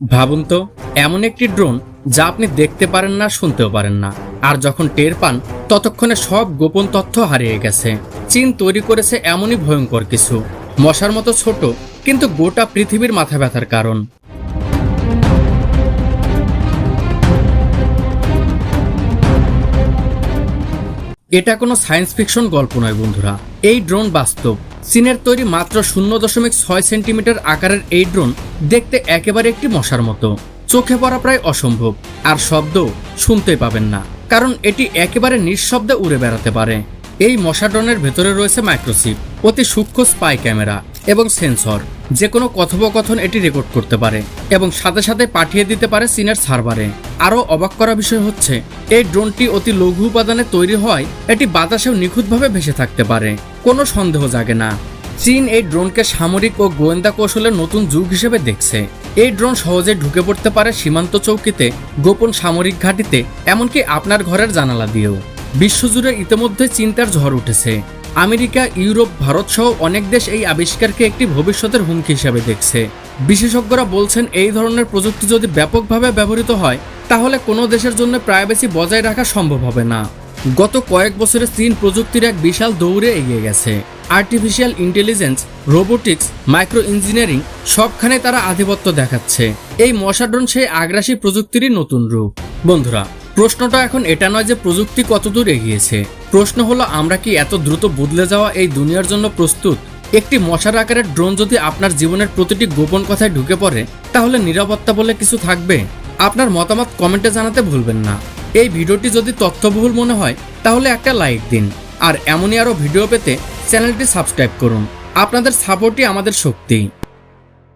ভাবুন তো, এমন একটি ড্রোন যা আপনি দেখতে পারেন না, শুনতেও পারেন না। আর যখন টের পান, ততক্ষণে সব গোপন তথ্য হারিয়ে গেছে। চীন তৈরি করেছে এমনই ভয়ঙ্কর কিছু। মশার মতো ছোট, কিন্তু গোটা পৃথিবীর মাথা ব্যথার কারণ। এটা কোনো সায়েন্স ফিকশন গল্প নয় বন্ধুরা। এই ড্রোন বাস্তব। চীনের তৈরি মাত্র শূন্য দশমিক ছয় সেন্টিমিটার আকারের এই ড্রোন দেখতে একেবারে একটি মশার মতো। চোখে পড়া প্রায় অসম্ভব, আর শব্দ শুনতে পাবেন না, কারণ এটি একেবারে নিঃশব্দে উড়ে বেড়াতে পারে। এই মশা ড্রোনের ভেতরে রয়েছে মাইক্রোচিপ, অতি সূক্ষ্ম স্পাই ক্যামেরা এবং সেন্সর যে কোনো কথোপকথন এটি রেকর্ড করতে পারে এবং সাথে সাথে পাঠিয়ে দিতে পারে চীনের সার্ভারে। আরও অবাক করা বিষয় হচ্ছে, এই ড্রোনটি অতি লঘু উপাদানে তৈরি হয় এটি বাতাসেও নিখুঁতভাবে ভেসে থাকতে পারে। কোনো সন্দেহ জাগে না। চীন এই ড্রোনকে সামরিক ও গোয়েন্দা কৌশলের নতুন যুগ হিসেবে দেখছে। এই ড্রোন সহজে ঢুকে পড়তে পারে সীমান্ত চৌকিতে, গোপন সামরিক ঘাঁটিতে, এমনকি আপনার ঘরের জানালা দিয়েও। বিশ্বজুড়ে ইতিমধ্যে চিন্তার ঝড় উঠেছে। আমেরিকা, ইউরোপ, ভারত সহ অনেক দেশ এই আবিষ্কারকে একটি ভবিষ্যতের হুমকি হিসাবে দেখছে। বিশেষজ্ঞরা বলছেন, এই ধরনের প্রযুক্তি যদি ব্যাপকভাবে ব্যবহৃত হয়, তাহলে কোনো দেশের জন্য প্রাইভেসি বজায় রাখা সম্ভব হবে না। গত কয়েক বছরে চীন প্রযুক্তির এক বিশাল দৌড়ে এগিয়ে গেছে। Artificial intelligence, robotics micro engineering সবখানে তারা আধিপত্য দেখাচ্ছে। এই মশাড্রোন সেই আগ্রাসী প্রযুক্তিরই নতুন রূপ। বন্ধুরা, প্রশ্নটা এখন এটা নয় যে প্রযুক্তি কতদূর এগিয়েছে। প্রশ্ন হলো, আমরা কি এত দ্রুত বদলে যাওয়া এই দুনিয়ার জন্য প্রস্তুত? একটি মশার আকারের ড্রোন যদি আপনার জীবনের প্রতিটি গোপন কথায় ঢুকে পড়ে, তাহলে নিরাপত্তা বলে কিছু থাকবে? আপনার মতামত কমেন্টে জানাতে ভুলবেন না। এই ভিডিওটি যদি তথ্যবহুল মনে হয়, তাহলে একটা লাইক দিন। আর এমনই আরও ভিডিও পেতে চ্যানেলটি সাবস্ক্রাইব করুন। আপনাদের সাপোর্টই আমাদের শক্তি।